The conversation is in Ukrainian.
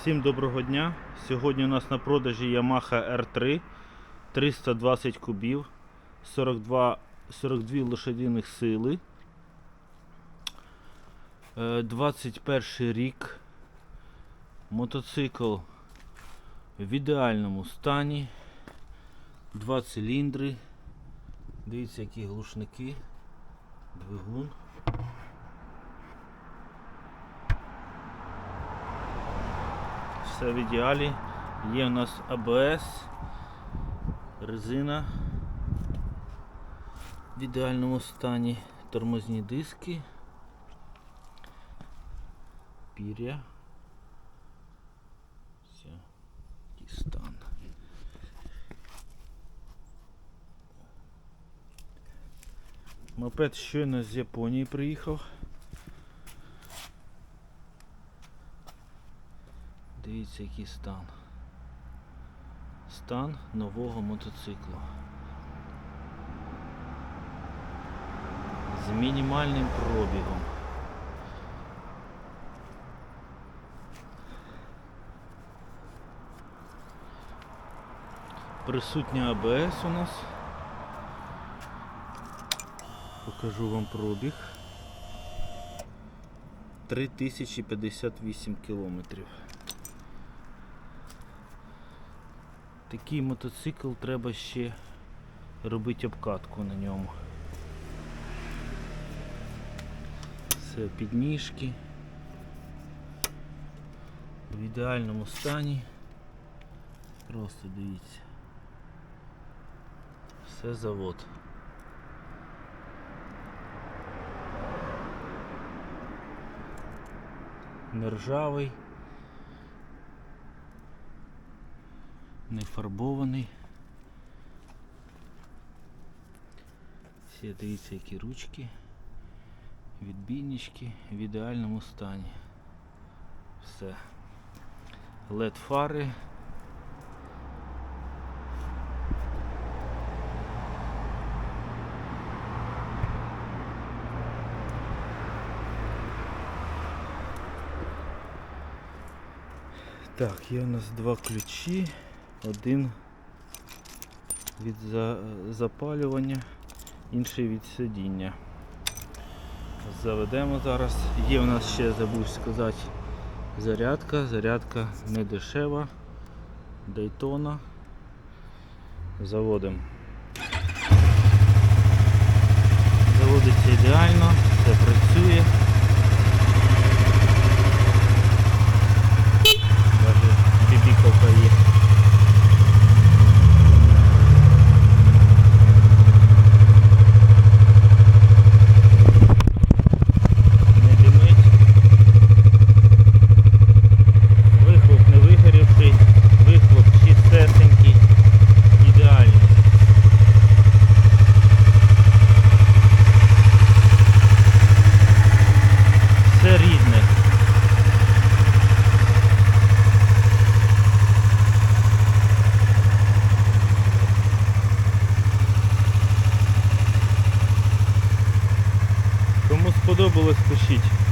Всім доброго дня. Сьогодні у нас на продажі Yamaha R3 320 кубів, 42, 42 лошадиних сили. Е, 21 рік. Мотоцикл в ідеальному стані. Два циліндри. Дивіться, які глушники, двигун. Все в ідеалі. Є у нас АБС, резина в ідеальному стані, тормозні диски, пір'я. Все, стан. Мопед щойно з Японії приїхав. Дивіться, який стан. Стан нового мотоциклу. З мінімальним пробігом. Присутня АБС у нас. Покажу вам пробіг. 3058 кілометрів. Такий мотоцикл треба ще робити обкатку на ньому. Все підніжки. В ідеальному стані. Просто дивіться. Все завод. Нержавий. Не фарбований. Всі дивіться, які ручки, відбійнички в ідеальному стані. Все. LED фари. Так, є у нас два ключі. Один від за- запалювання, інший від сидіння. Заведемо зараз. Є у нас ще, забув сказати, зарядка. Зарядка не дешева. Daytona. Заводимо. Заводиться ідеально, сподобалось, пишіть.